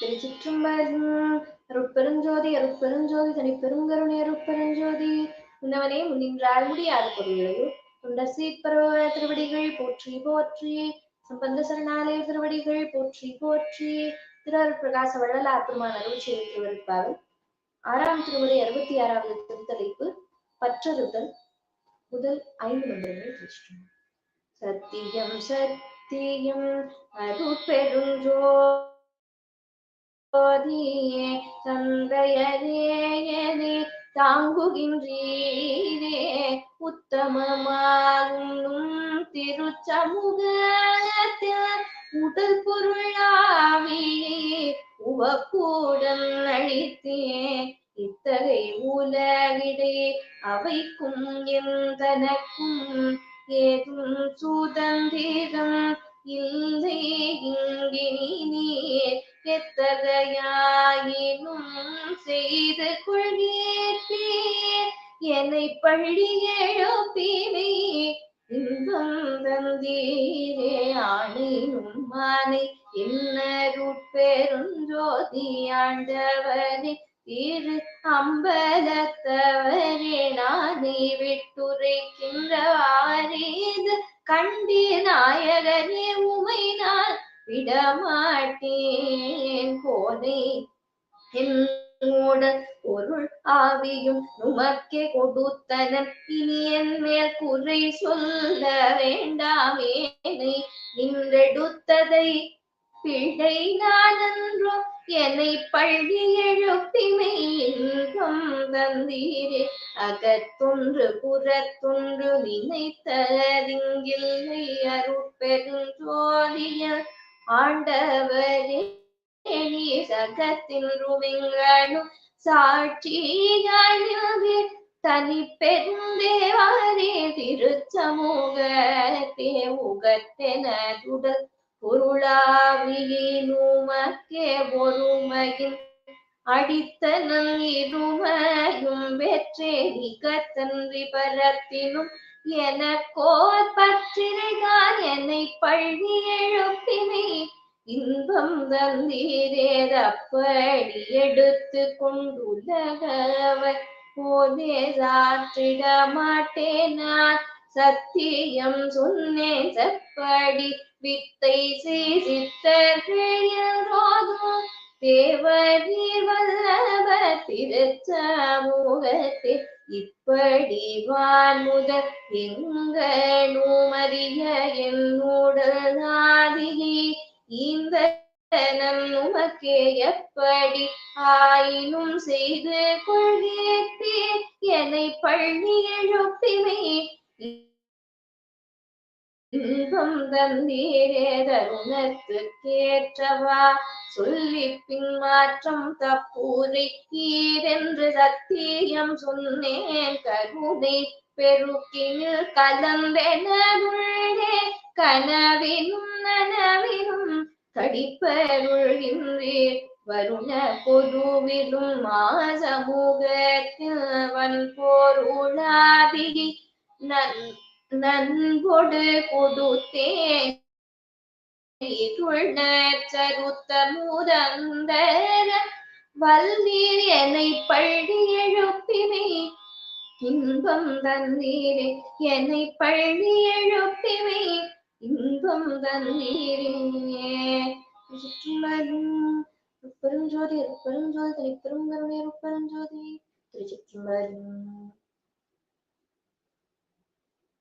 திருச்சிற்றம்பலம் அருட்பெருஞ்சோதி அருட்பெருஞ்சோதி தனி பெருங்கருணை அருட்பெருஞ்சோதி. உன்னவனே முன்னின்றால் முடியாத பொருளையும் உண்ட சீப்பரவ திருவடிகள் போற்றி போற்றி. சம்பந்த சரணாலய திருவடிகள் போற்றி போற்றி. திரு பிரகாச வள்ளலார் பெருமான் அருள் செய்த திருவருட்பாவை. ஆறாம் திருமுறை அறுபத்தி ஆறாவது திருத்தலைப்பு. பற்றறுதல். முதல் ஐந்து மந்திரங்கள் திருச்சிற்றம்பலம் சத்தியம் சத்தியம் அருட்பெருஞ்சோதியே தந்தையரேயனே தாங்குகின்றீரே உத்தமமாகும் திருச்சமுகத்தில் உடல் பொருளாவியே உவக்கூடம் அழித்தே இத்தகை உலகிடே அவைக்கும் எந்தனக்கும் ஏதும் சுதந்திரம் இல்லை இங்கினி நீர் எத்தகையாயினும் செய்து கொள்கிறீர். என்னை பள்ளி எழுப்பினே இன்பம் தந்தீரே. ஆணையும் மானை இன்னருட்பெருஞ்சோதி ஆண்டவரே திரு அம்பலத்தவரே நானே விட்டுரைக்கின்றவாறேது கண்டி நாயகனே விடமாட்டேன். கோனை என்னோட பொருள் ஆவியும் உமக்கே கொடுத்தனன் இனி என் மேல் குறை சொல்ல வேண்டாமே. நின்றெடுத்ததை பிழை நானன்றோ என்னை பள்ளி எழுப்பிமை இன்பம் தந்தீரே. அகத்தொன்று புறத்தொன்று நினைத்ததிங்கில்லை அருட்பெருஞ்சோதிய ஆண்டவரே நீ சகத்தின் ருமிங்களும் சாட்சியானவே தனி பெருந்தேவாரே திருச்சமூகத்தே உகத்தெனதுடல் பொருளாவியினுமக்கே ஒருமையின் அடித்தனன் இருமையும் வெற்றே நிகத்தன்றி பரத்தினும் எனக்கோர் பற்றினைதான் என்னை பள்ளி எழுப்பினை இன்பம் தந்தீரேதப்படி எடுத்து கொண்டுலகவர். போதே சாற்றிட மாட்டேனார் சத்தியம் சொன்னேன் செப்படி வித்தை சீசித்தோதும் தேவரீர் வல்லவ திருச்சமூகத்தே இப்படி வான் முதல் எங்களும் அறிய என்னுடல் ஆதியே இந்த நம் உமக்கே எப்படி ஆயினும் செய்து கொள்கிறேன் என்னை பள்ளி எழுப்பிமே இன்பம் தந்தீரே தருணத்துக்கேற்றவா? சொல்லி பின்மாற்றம் தப்பூரிக்கீரென்று சத்தியம் சொன்னேன். கருணை பெருக்கியில் கலந்தெனருள்ளே கனவினும் நனவினும் கடிப்பருள்கின்றீர் வருண பொதுவிலும் மாசமூகத்தில் வன் போர் போருளாதி நன் நன்கொடு கொடுத்தே சருத்த முரந்தர வல்நீர் என்னை பள்ளி எழுப்பினை இன்பம் தந்தீரே என்னை பள்ளி எழுப்பினை இன்பம் தந்தீரே பெருஞ்சோதி பெருஞ்சோதி தனி பெருங்கருணை பெருஞ்சோதி திருச்சிற்றம்பலம்